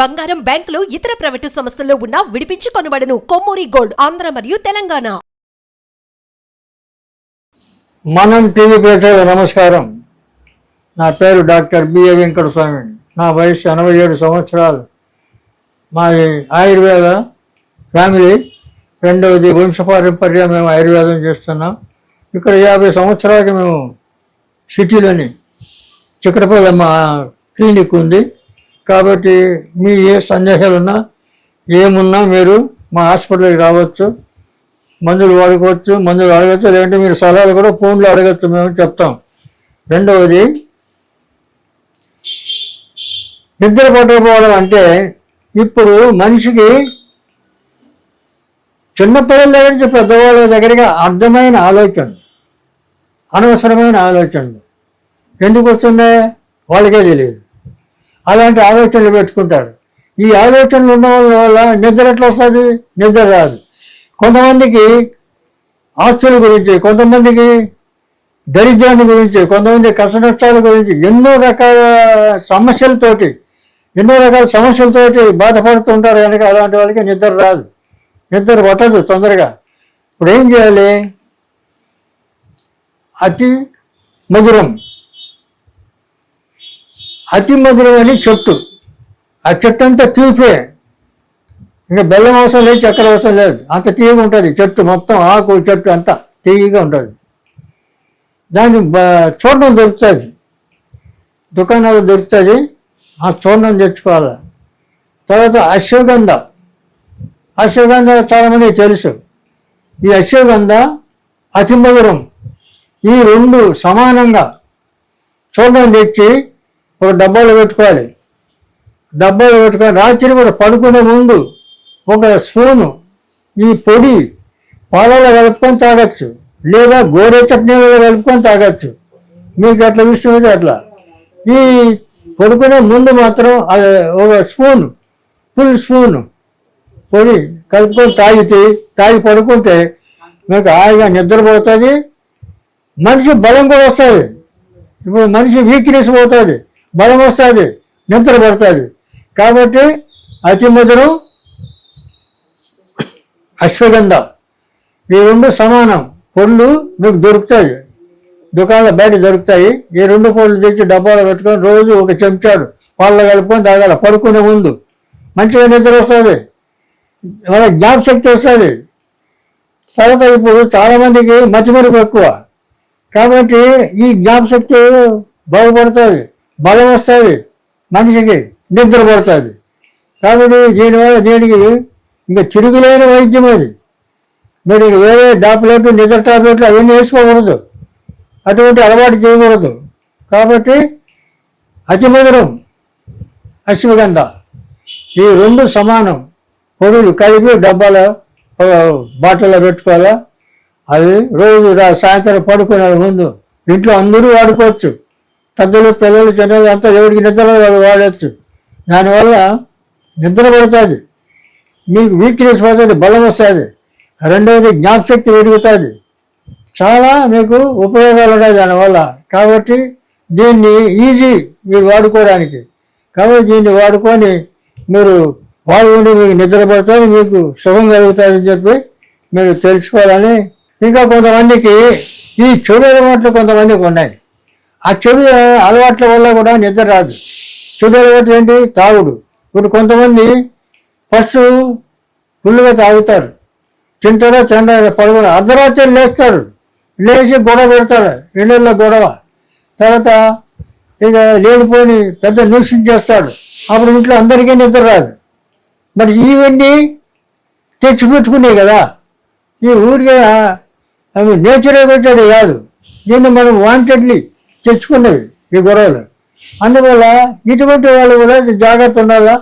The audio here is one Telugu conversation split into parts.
బంగారం బ్యాంకులు ఇతర ప్రైవేటు సంస్థల్లో ఉన్న విడిపించి కొనబడను కొమ్మూరి గోల్డ్ ఆంధ్ర మరియు తెలంగాణ. మనం టీవీ ప్రేక్షకులకు నమస్కారం. నా పేరు డాక్టర్ బిఏ వెంకటస్వామి. నా వయసు ఎనభై ఏడు సంవత్సరాలు. మాది ఆయుర్వేద ఫ్యామిలీ. రెండవది వంశపారంపర్య మేము ఆయుర్వేదం చేస్తున్నాం. ఇక్కడ యాభై సంవత్సరాలకి మేము సిటీలోని చిక్కడపల్లి మా క్లినిక్ ఉంది. కాబట్టి మీ ఏ సందేహాలున్నా ఏమున్నా మీరు మా హాస్పిటల్కి రావచ్చు మందులు వాడుకోవచ్చు మందులు అడగచ్చు లేదంటే మీరు సలహాలు కూడా ఫోన్లో అడగచ్చు మేము చెప్తాం. రెండవది నిద్ర పట్టకపోవడం అంటే ఇప్పుడు మనిషికి చిన్నపిల్లల దగ్గర నుంచి పెద్దవాళ్ళ దగ్గరగా అర్థమైన ఆలోచన అనవసరమైన ఆలోచనలు. ఎందుకు వస్తున్నాయి? వాళ్ళకే తెలియదు. అలాంటి ఆలోచనలు పెట్టుకుంటారు. ఈ ఆలోచనలు ఉన్న వాళ్ళ వల్ల నిద్ర ఎట్లా వస్తుంది? నిద్ర రాదు. కొంతమందికి ఆస్తుల గురించి కొంతమందికి దరిద్రాన్ని గురించి కొంతమంది కష్ట నష్టాల గురించి ఎన్నో రకాల సమస్యలతోటి ఎన్నో రకాల సమస్యలతోటి బాధపడుతుంటారు కనుక అలాంటి వాళ్ళకి నిద్ర రాదు. నిద్ర పట్టదు తొందరగా. ఇప్పుడు ఏం చేయాలి? అతి మధురం. అతి మధురం అని చెట్టు ఆ చెట్టు అంతా తీపే ఇంకా బెల్లం అవసరం లేదు చక్కెర అవసరం లేదు అంత తీయగా ఉంటుంది చెట్టు మొత్తం ఆకు చెట్టు అంతా తీయగా ఉంటుంది. దాన్ని చూడడం దొరుకుతుంది. దుకాణాలు దొరుకుతుంది ఆ చూడడం తెచ్చుకోవాలి. తర్వాత అశ్వగంధ. అశ్వగంధ చాలామందికి తెలుసు. ఈ అశ్వగంధ అతి మధురం. ఈ రెండు సమానంగా చూడడం తెచ్చి ఒక డబ్బాలో పెట్టుకోవాలి. డబ్బాలో పెట్టుకొని రాత్రి కూడా పడుకునే ముందు ఒక స్పూను ఈ పొడి పాలలో కలుపుకొని తాగొచ్చు. లేదా గోరే చట్నీలలో కలుపుకొని తాగొచ్చు. మీకు ఎట్లా ఇష్టం అయితే అట్లా. ఈ పడుకునే ముందు మాత్రం అది ఒక స్పూన్ ఫుల్ స్పూన్ పొడి కలుపుకొని తాగితే తాగి పడుకుంటే మీకు హాయిగా నిద్రపోతుంది. మనిషి బలం కూడా వస్తుంది. ఇప్పుడు మనిషి వీక్నెస్ పోతుంది. బలం వస్తుంది నిద్ర పడుతుంది. కాబట్టి అతి మధురం అశ్వగంధం. ఈ రెండు సమానం. పళ్ళు మీకు దొరుకుతాయి. దుకాణంలో బయట దొరుకుతాయి. ఈ రెండు పళ్ళు తెచ్చి డబ్బాలో పెట్టుకొని రోజు ఒక చెంచాడు పాలలో కలుపుకొని తాగాల. పడుకునే ముందు మంచిగా నిద్ర వస్తుంది. మన జ్ఞాపశక్తి వస్తుంది. తర్వాత ఇప్పుడు చాలామందికి మతిమరుపు ఎక్కువ. కాబట్టి ఈ జ్ఞాపశక్తి బాగుపడుతుంది. బలం వస్తుంది మనిషికి నిద్ర పడుతుంది. కాబట్టి దీనివల్ల దీనికి ఇంకా తిరుగులేని వైద్యం అది. మీరు వేరే టాబ్లెట్లు నిద్ర టాబ్లెట్లు అవన్నీ వేసుకోకూడదు. అటువంటి అలవాటు చేయకూడదు. కాబట్టి అతిమధురం అశ్వగంధ. ఈ రెండు సమానం. పొడులు కలిపి డబ్బాలో బాటిల్లో పెట్టుకోవాలా? అది రోజు రా- సాయంత్రం పడుకునే ముందు ఇంట్లో అందరూ వాడుకోవచ్చు పెద్దలు పిల్లలు చిన్నలు అంతా ఎవరికి నిద్ర వాడచ్చు. దానివల్ల నిద్ర పడుతుంది. మీకు వీక్నెస్ పోతుంది బలం వస్తుంది. రెండవది జ్ఞాపశక్తి పెరుగుతుంది. చాలా మీకు ఉపయోగాలు ఉన్నాయి దానివల్ల. కాబట్టి దీన్ని ఈజీ మీరు వాడుకోవడానికి. కాబట్టి దీన్ని వాడుకొని మీరు వాడుకుంటే మీకు నిద్ర పడుతుంది మీకు సుఖం కలుగుతుందని చెప్పి మీరు తెలుసుకోవాలని ఇంకా కొంతమందికి ఈ చెడు అలవాట్లు కొంతమందికి ఉన్నాయి. ఆ చెడు అలవాట్ల వల్ల కూడా నిద్ర రాదు. చెడు అలవాటు ఏంటి? తాగుడు. ఇప్పుడు కొంతమంది ఫస్ట్ ఫుల్గా తాగుతారు. తింటారో తింటారో పడుకోరు? అర్ధరాత్రి లేస్తారు. లేచి గొడవ పెడతాడు ఇళ్ళల్లో గొడవ. తర్వాత ఇక లేనిపోని పెద్ద న్యూషన్ చేస్తాడు. అప్పుడు ఇంట్లో అందరికీ నిద్ర రాదు. మరి ఇవన్నీ తెచ్చిపెట్టుకునే కదా. ఈ ఊరికే అవి నేచరే పెట్టాడు కాదు. దీన్ని మనం వాంటెడ్లీ తెచ్చుకున్నవి ఈ గొడవలు అందువల్ల ఇటువంటి వాళ్ళు కూడా జాగ్రత్త ఉండాలా?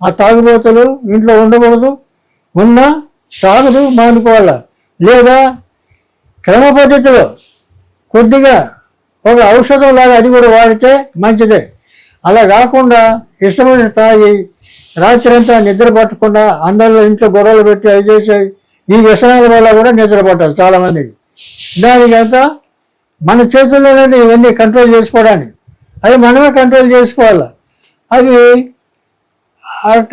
ఆ తాగుబోతులు ఇంట్లో ఉండకూడదు. ఉన్నా తాగుడు మానుకోవాలా? లేదా క్రమ పద్ధతిలో కొద్దిగా ఒక ఔషధం లాగా అది కూడా వాడితే మంచిదే. అలా కాకుండా ఇష్టమైన తాగి రాత్రి అంతా నిద్ర పట్టకుండా అందరిలో ఇంట్లో గొడవలు పెట్టి అవి చేసే ఈ వ్యసనాల వల్ల కూడా నిద్ర పట్టాలి చాలామందికి. దానికంతా మన చేతుల్లోనే ఇవన్నీ కంట్రోల్ చేసుకోవడానికి. అవి మనమే కంట్రోల్ చేసుకోవాలి? అవి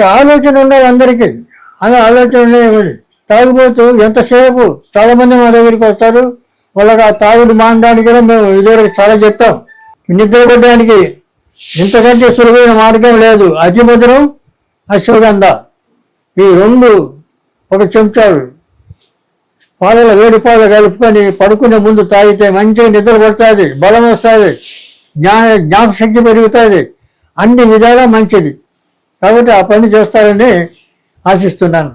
ఆలోచన ఉండాలి అందరికీ. అలా ఆలోచన ఉండేవి తాగుబోతూ ఎంతసేపు చాలామంది మా దగ్గరికి వస్తారు. వాళ్ళకి ఆ తాగుడు మానడానికి కూడా మేము ఇదివరకు చాలా చెప్పాం. నిద్ర ఇంతకంటే సులువైన మార్గం లేదు. అతిమధురం అశ్వగంధ. ఈ రెండు ఒక చెంచాడు పాలలో వేడి పాలు కలుపుకొని పడుకునే ముందు తాగితే మంచిగా నిద్ర పడుతుంది బలం వస్తుంది జ్ఞా జ్ఞాపశక్తి పెరుగుతుంది. అన్ని విధాలా మంచిది. కాబట్టి ఆ పని చేస్తారని ఆశిస్తున్నాను.